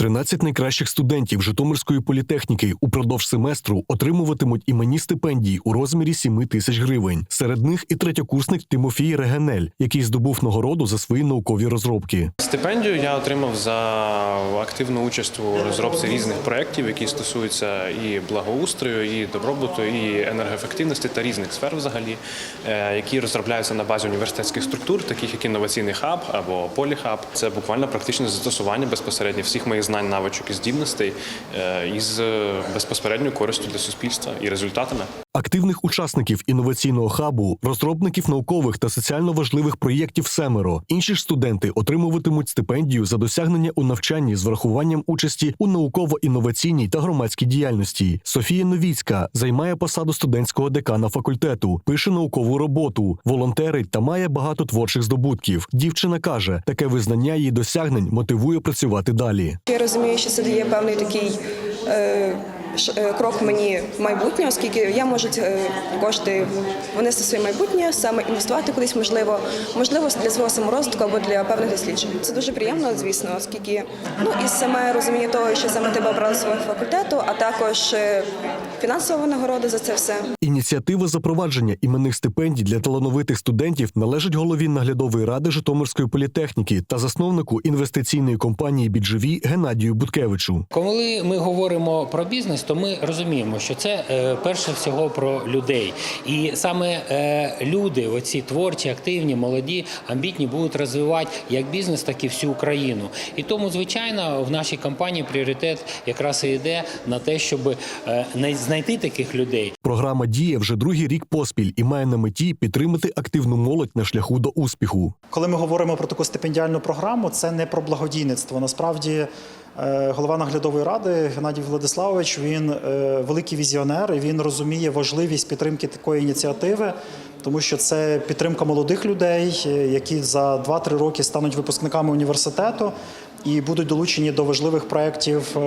13 найкращих студентів Житомирської політехніки упродовж семестру отримуватимуть іменні стипендії у розмірі 7 тисяч гривень. Серед них і третьокурсник Тимофій Регенель, який здобув нагороду за свої наукові розробки. Стипендію я отримав за активну участь у розробці різних проєктів, які стосуються і благоустрою, і добробуту, і енергоефективності та різних сфер взагалі, е, які розробляються на базі університетських структур, таких як інноваційний хаб або поліхаб. Це буквально практичне застосування безпосередньо всіх моїх знань, навичок і здібностей е, із е, безпосередньою користю для суспільства і результатами. Активних учасників інноваційного хабу, розробників наукових та соціально важливих проєктів семеро. Інші ж студенти отримуватимуть стипендію за досягнення у навчанні з врахуванням участі у науково-інноваційній та громадській діяльності. Софія Новіцька займає посаду студентського декана факультету, пише наукову роботу, волонтерить та має багато творчих здобутків. Дівчина каже, таке визнання її досягнень мотивує працювати далі. Я розумію, що це дає певний такий е, крок мені в майбутнє, оскільки я можу е, кошти внести в своє майбутнє, саме інвестувати кудись, можливо, можливо, для свого саморозвитку або для певних досліджень. Це дуже приємно, звісно, оскільки ну і саме розуміння того, що саме тебе обрали свого факультету, а також е, фінансова нагорода за це все. Ініціатива запровадження іменних стипендій для талановитих студентів належить голові наглядової ради Житомирської політехніки та засновнику інвестиційної компанії Біджеві Геннадію Буткевичу. Коли ми говоримо про бізнес, то ми розуміємо, що це е, перше всього про людей. І саме е, люди, оці творчі, активні, молоді, амбітні, будуть розвивати як бізнес, так і всю Україну. І тому, звичайно, в нашій компанії пріоритет якраз і йде на те, щоб е, знайти таких людей. Програма діє вже другий рік поспіль і має на меті підтримати активну молодь на шляху до успіху. Коли ми говоримо про таку стипендіальну програму, це не про благодійництво. Насправді, голова наглядової ради Геннадій Владиславович він е, великий візіонер. і Він розуміє важливість підтримки такої ініціативи, тому що це підтримка молодих людей, е, які за 2-3 роки стануть випускниками університету. І будуть долучені до важливих проєктів е,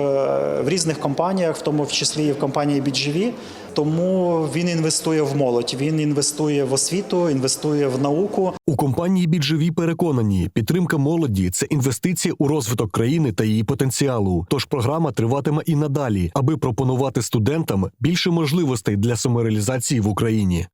в різних компаніях, в тому числі і в компанії BGV. Тому він інвестує в молодь, він інвестує в освіту, інвестує в науку. У компанії Біджеві переконані, підтримка молоді це інвестиція у розвиток країни та її потенціалу. Тож програма триватиме і надалі, аби пропонувати студентам більше можливостей для самореалізації в Україні.